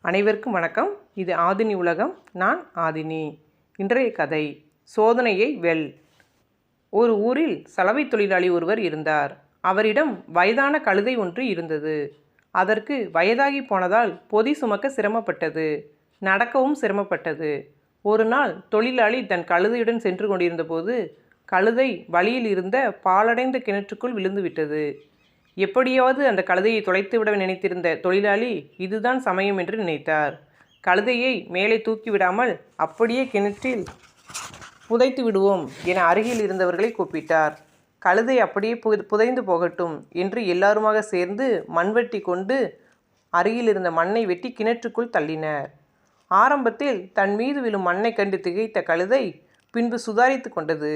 அனைவருக்கும் வணக்கம். இது ஆதினி உலகம் நான் ஆதினி. இன்றைய கதை சோதனையை வெல். ஒரு ஊரில் சலவை தொழிலாளி ஒருவர் இருந்தார். அவரிடம் வயதான கழுதை ஒன்று இருந்தது. அதற்கு வயதாகி போனதால் பொதி சுமக்க சிரமப்பட்டது. நடக்கவும் சிரமப்பட்டது. ஒரு நாள் தொழிலாளி தன் கழுதையுடன் சென்று கொண்டிருந்தபோது கழுதை வழியில் இருந்த பாலடைந்த கிணற்றுக்குள் விழுந்துவிட்டது. எப்படியாவது அந்த கழுதையை தொலைத்துவிட நினைத்திருந்த தொழிலாளி இதுதான் சமயம் என்று நினைத்தார். கழுதையை மேலே தூக்கி விடாமல் அப்படியே கிணற்றில் புதைத்து விடுவோம் என அருகில் இருந்தவர்களை கூப்பிட்டார். கழுதை அப்படியே பு புதைந்து போகட்டும் என்று எல்லாருமாக சேர்ந்து மண்வெட்டி கொண்டு அருகில் இருந்த மண்ணை வெட்டி கிணற்றுக்குள் தள்ளினர். ஆரம்பத்தில் தன் மீது விழும் மண்ணை கண்டு திகைத்த கழுதை பின்பு சுதாரித்து கொண்டது.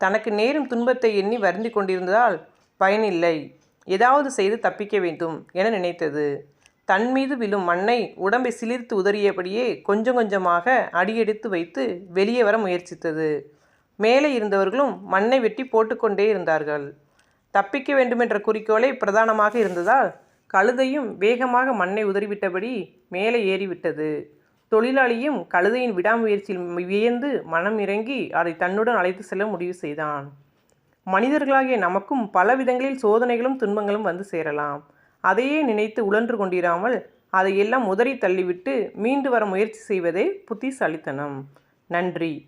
தனக்கு நேரும் துன்பத்தை எண்ணி வருந்தி கொண்டிருந்ததால் பயனில்லை ஏதாவது செய்து தப்பிக்க வேண்டும் என நினைத்தது. தன் மீது விழும் மண்ணை உடம்பை சிலிர்த்து உதறியபடியே கொஞ்சம் கொஞ்சமாக அடியெடுத்து வைத்து வெளியே வர முயற்சித்தது. மேலே இருந்தவர்களும் மண்ணை வெட்டி போட்டுக்கொண்டே இருந்தார்கள். தப்பிக்க வேண்டுமென்ற குறிக்கோளே பிரதானமாக இருந்ததால் கழுதையும் வேகமாக மண்ணை உதறிவிட்டபடி மேலே ஏறிவிட்டது. தொழிலாளியும் கழுதையின் விடாமுயற்சியில் வியந்து மனம் இறங்கி அதை தன்னுடன் அழைத்து செல்ல முடிவு செய்தான். மனிதர்களாகிய நமக்கும் பல விதங்களில் சோதனைகளும் துன்பங்களும் வந்து சேரலாம். அதையே நினைத்து உழன்று கொண்டிராமல் அதையெல்லாம் உதறி தள்ளிவிட்டு மீண்டு வர முயற்சி செய்வதே புத்திசாலித்தனம். நன்றி.